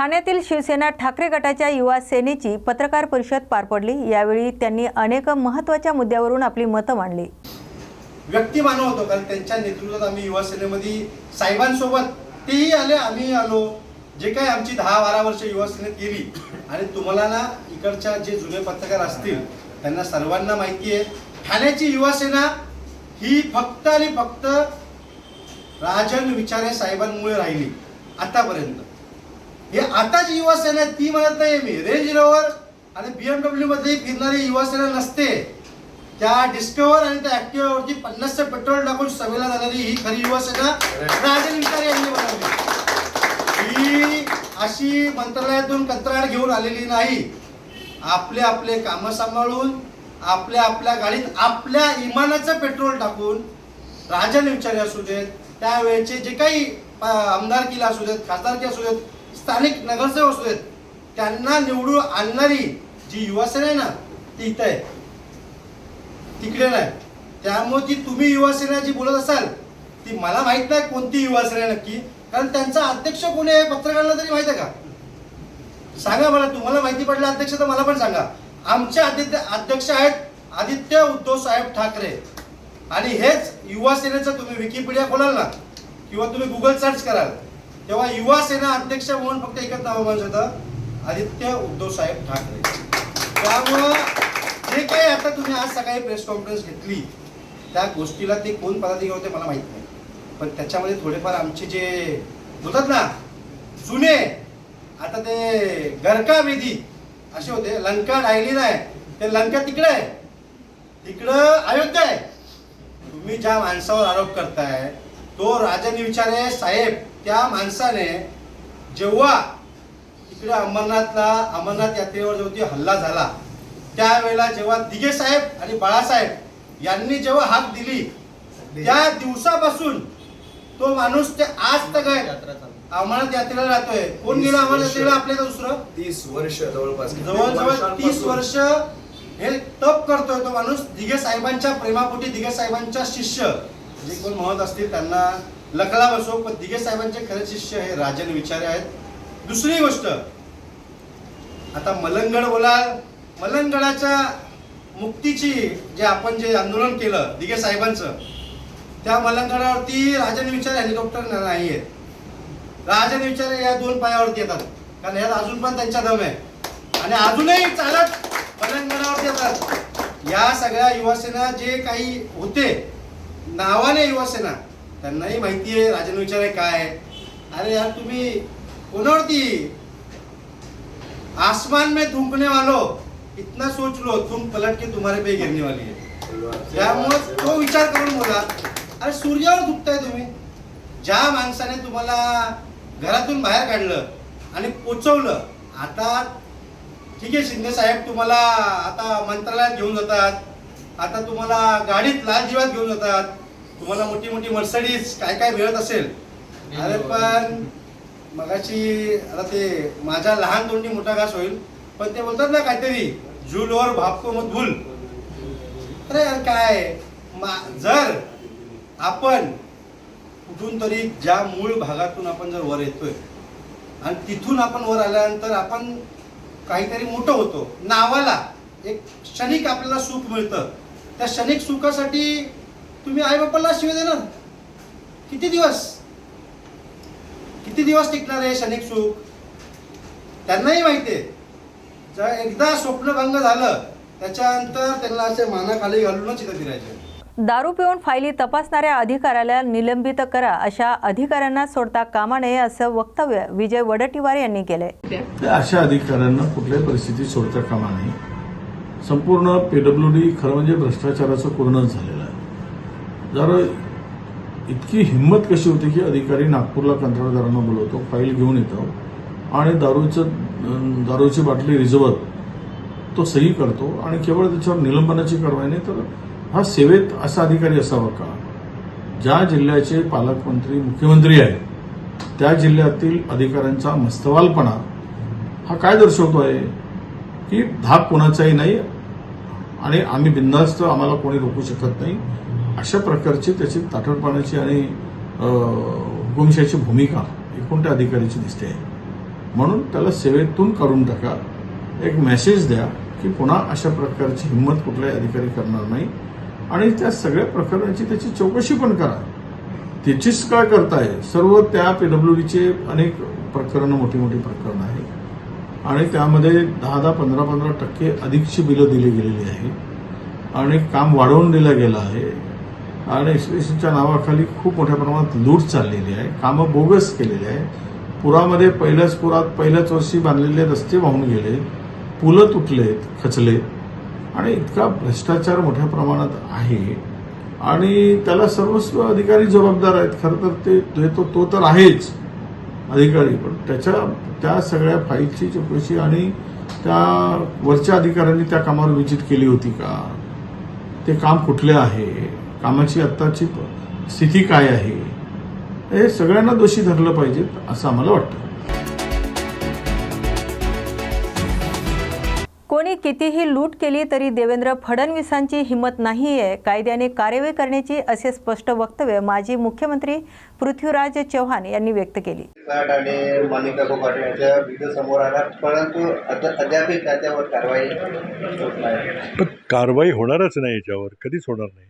ठाण्यातील शिवसेना ठाकरे गटाच्या युवा सेनेची पत्रकार परिषद पार पडली. यावेळी त्यांनी अनेक महत्त्वाच्या मुद्द्यावरून आपली मतं मांडली. व्यक्ती मानव होतो कारण त्यांच्या नेतृत्वात आम्ही युवा सेनेमध्ये साहेबांसोबत तेही आले आम्ही आलो. जे काय आमची दहा बारा वर्ष युवा सेनेत गेली आणि तुम्हाला ना इकडच्या जे जुने पत्रकार असतील त्यांना सर्वांना माहिती आहे ठाण्याची युवा सेना ही फक्त आणि फक्त राजन विचारे साहेबांमुळे राहिली आतापर्यंत. हे आता जी युवा सेना आहे ती म्हणत नाही मी. रेंज रोवर आणि बीएमडब्ल्यू मध्ये फिरणारी युवा सेना नसते. त्या डिस्कवर आणि त्या ऍक्टिव्हावरती पन्नासचं पेट्रोल टाकून सभेला जाणारी ही खरी युवा सेना राजन विचारे यांनी बनवली. ही अशी मंत्रालयातून कंत्राट घेऊन आलेली नाही. आपले आपले कामं सांभाळून आपल्या आपल्या गाडीत आपल्या इमानाचं पेट्रोल टाकून राजन विचारे असू देत त्यावेळेचे जे काही आमदारकीला असू देत खासदारकी असू देत स्थानिक नगरसेवक असू देत त्यांना निवडून आणणारी जी युवासेना आहे ना ती इथं आहे. तिकडे नाही. त्यामुळे ती तुम्ही युवासेना जी बोलत असाल ती मला माहीत नाही कोणती युवासेना नक्की. कारण त्यांचा अध्यक्ष कोणी आहे पत्रकारांना तरी माहीत आहे का? सांगा मला तुम्हाला माहिती पडलं अध्यक्ष तर मला पण सांगा. आमचे आदित्य अध्यक्ष आहेत आदित्य उद्धव साहेब ठाकरे. आणि हेच युवासेनेचं तुम्ही विकिपीडिया खोलाल ना किंवा तुम्ही गुगल सर्च कराल. तेव्हा युवा सेना अध्यक्ष म्हणून फक्त एकच नाव होतं आदित्य उद्धव साहेब ठाकरे. त्यामुळं जे काही आता तुम्ही आज सकाळी प्रेस कॉन्फरन्स घेतली त्या गोष्टीला ते कोण पदाधिकारी होते मला माहीत नाही. पण त्याच्यामध्ये थोडेफार आमचे जे होतात ना जुने आता ते गरका वेदी असे होते. लंका राहिली नाही ते लंका तिकडे आहे. तिकडं अयोध्या आहे. तुम्ही ज्या माणसावर आरोप करताय तो राजन विचारे साहेब त्या माणसाने जेव्हा इकडे अमरनाथला अमरनाथ यात्रेवर जेव्हा हल्ला झाला त्यावेळेला जेव्हा दिघे साहेब आणि बाळासाहेब यांनी जेव्हा हाक दिली त्या दिवसापासून तो माणूस ते आज तक आहे. अमरनाथ यात्रेला राहतोय. कोण गेलं अमरनाथ यात्रेला? आपल्या इथं दुसरं? तीस वर्ष जवळपास. जवळजवळ तीस वर्ष हे तप करतोय तो माणूस दिघे साहेबांच्या प्रेमापोटी दिघे साहेबांच्या शिष्य. जे कोण म्हणत असतील त्यांना लखला बसो पण दिघे साहेबांचे खरे शिष्य हे राजन विचारे आहेत. दुसरी गोष्ट आता मलंगड बोलाल मलंगडाच्या मुक्तीची जे आपण जे आंदोलन केलं दिघे साहेबांचं त्या मलंगडावरती राजन विचार हेलिकॉप्टर नाही आहेत. राजन विचार या दोन पायावरती येतात कारण यात अजून पण त्यांच्या दम आहे. आणि अजूनही चालत मलंगडावरती येतात. या सगळ्या युवासेना जे काही होते नावाने युवासेना. त्यांनाही माहिती आहे राजन विचारे काय आहे. अरे यार तुम्ही कोणावरती? आसमान में थुंकने वालो इतना सोच लो तुम पलट के तुम्हारे पे गिरने वाली है. त्यामुळे तो विचार करून बोला अरे सूर्यावर दुखताय तुम्ही. ज्या माणसाने तुम्हाला घरातून बाहेर काढलं आणि पोचवलं आता ठीक आहे शिंदे साहेब तुम्हाला आता मंत्रालयात घेऊन जातात आता तुम्हाला गाडीत लाल दिवात घेऊन जातात तुम्हाला मोठी मोठी मर्सडीज काय काय मिळत असेल. अरे पण मगाशी आता ते माझ्या लहान तोंडी मोठा घास होईल. पण ते बोलतात ना काहीतरी झुलवर भापको मत भूल अरे यार काय? मा- जर आपण कुठून तरी ज्या मूळ भागातून आपण जर वर येतोय आणि तिथून आपण वर आल्यानंतर आपण काहीतरी मोठं होतो. नावाला एक क्षणिक आपल्याला सुख मिळतं. त्या क्षणिक सुखासाठी तुम्ही आई बापाला शिवाय देणार? किती दिवस? किती दिवस टिकणार आहे क्षणिक सुख? त्यांनाही माहिती आहे. जर एकदा स्वप्नभंग झालं त्याच्यानंतर त्यांना असे मानाखाली घालूनच इथं फिरायचे. दारू पिऊन फायली तपासणाऱ्या अधिकाऱ्याला निलंबित करा अशा अधिकाऱ्यांना सोडता कामा नये असं वक्तव्य विजय वडट्टीवार यांनी केलंय. अशा अधिकाऱ्यांना कुठल्याही परिस्थितीत सोडता कामा नाही संपूर्ण पीडब्ल्यू डी खरं म्हणजे भ्रष्टाचाराचं पूर्णच झालेलं आहे. जर इतकी हिंमत कशी होती की अधिकारी नागपूरला कंत्राटदारांना बोलवतो फाईल घेऊन येतो आणि दारूचं दारूची बाटली रिझवत तो सही करतो आणि केवळ त्याच्यावर निलंबनाची कारवाई नाही तर हा सेवेत असा अधिकारी असावा का? ज्या जिल्ह्याचे पालकमंत्री मुख्यमंत्री आहेत त्या जिल्ह्यातील अधिकाऱ्यांचा मस्तवालपणा हा काय दर्शवतो आहे की धाक कोणाचाही नाही आणि आम्ही बिंदास्त आम्हाला कोणी रोखू शकत नाही. अशा प्रकारची त्याची ताठरपणाची आणि अं, हुकुमशाहीची भूमिका एकूण त्या अधिकाऱ्याची दिसते आहे. म्हणून त्याला सेवेतून काढून टाका. एक मेसेज द्या की पुन्हा अशा प्रकारची हिंमत कुठलाही अधिकारी करणार नाही. आणि त्या सगळ्या प्रकरणाची त्याची चौकशी पण करा. त्याचीच काय करताय? सर्व त्या पीडब्ल्यूडीचे अनेक प्रकरणं मोठी मोठी प्रकरणं आहेत. आणि त्यामध्ये दहा दहा पंधरा पंधरा टक्के अधिकची बिलं दिली गेलेली आहे. आणि काम वाढवून दिलं गेलं आहे. आणि एक्सप्रेशनच्या नावाखाली खूप मोठ्या प्रमाणात लूट चाललेली आहे. कामं बोगस केलेली आहे. पुरामध्ये पहिल्याच पुरात पहिल्याच वर्षी बांधलेले रस्ते वाहून गेले. पुलं तुटलेत खचलेत. आणि इतका भ्रष्टाचार मोठ्या प्रमाणात आहे. आणि त्याला सर्वस्व अधिकारी जबाबदार आहेत. खरं तर ते ते तो तो तर आहेच. अधिकारी पण त्याच्या त्या सगळ्या फाईलची चौकशी आणि त्या वरच्या अधिकाऱ्यांनी त्या कामावर विजिट केली होती का? ते काम कुठले आहे? कामाची आत्ताची स्थिती काय आहे? हे सगळ्यांना दोषी धरलं पाहिजे असं आम्हाला वाटतं. कोणी कितीही लूट केली तरी देवेंद्र फडणवीसांची हिंमत नाहीये. कायद्याने कार्यवाही करण्याची असे स्पष्ट वक्तव्य माजी मुख्यमंत्री पृथ्वीराज चव्हाण यांनी व्यक्त केली. आणि मानिका कोकाटे यांच्या व्हिडिओ समोर आला परंतु अद्यापही त्याच्यावर कारवाई होत नाही. पण कारवाई होणारच नाही याच्यावर कधीच होणार नाही.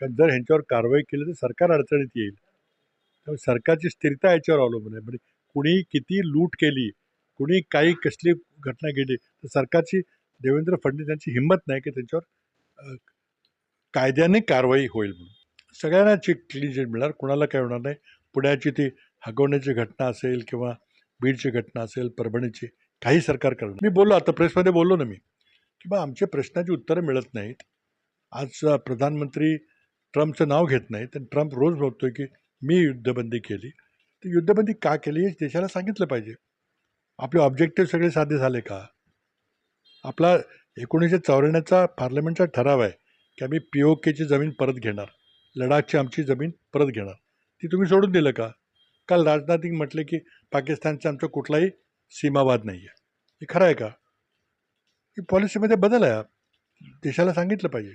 कारण जर ह्यांच्यावर कारवाई केली तर सरकार अडचणीत येईल. त्यामुळे सरकारची स्थिरता याच्यावर अवलंबून आहे. म्हणजे कुणी किती लूट केली कुणी काही कसली घटना केली तर सरकारची देवेंद्र फडणवीस यांची हिंमत नाही की त्यांच्यावर कायद्याने कारवाई होईल म्हणून. सगळ्यांना चिक क्लीन चिट मिळणार कुणाला काय होणार नाही. पुण्याची ती हगवण्याची घटना असेल किंवा बीडची घटना असेल परभणीची काही सरकार करणार मी बोललो आता प्रेसमध्ये बोललो ना मी की बा आमच्या प्रश्नाची उत्तरं मिळत नाहीत. आज प्रधानमंत्री ट्रम्पचं नाव घेत नाहीत आणि ट्रम्प रोज बोलतोय की मी युद्धबंदी केली. तर युद्धबंदी का केली हे देशाला सांगितलं पाहिजे. आपले ऑब्जेक्टिव्ह सगळे साध्य झाले का? आपला एकोणीसशे चौऱ्याण्णवचा पार्लमेंटचा ठराव आहे की आम्ही पी ओ केची जमीन परत घेणार लडाखची आमची जमीन परत घेणार. ती तुम्ही सोडून दिलं का? काल राजनाथ सिंग म्हटले की पाकिस्तानचा आमचा कुठलाही सीमावाद नाही आहे हे खरं आहे का? ही पॉलिसीमध्ये बदल आहे. देशाला सांगितलं पाहिजे.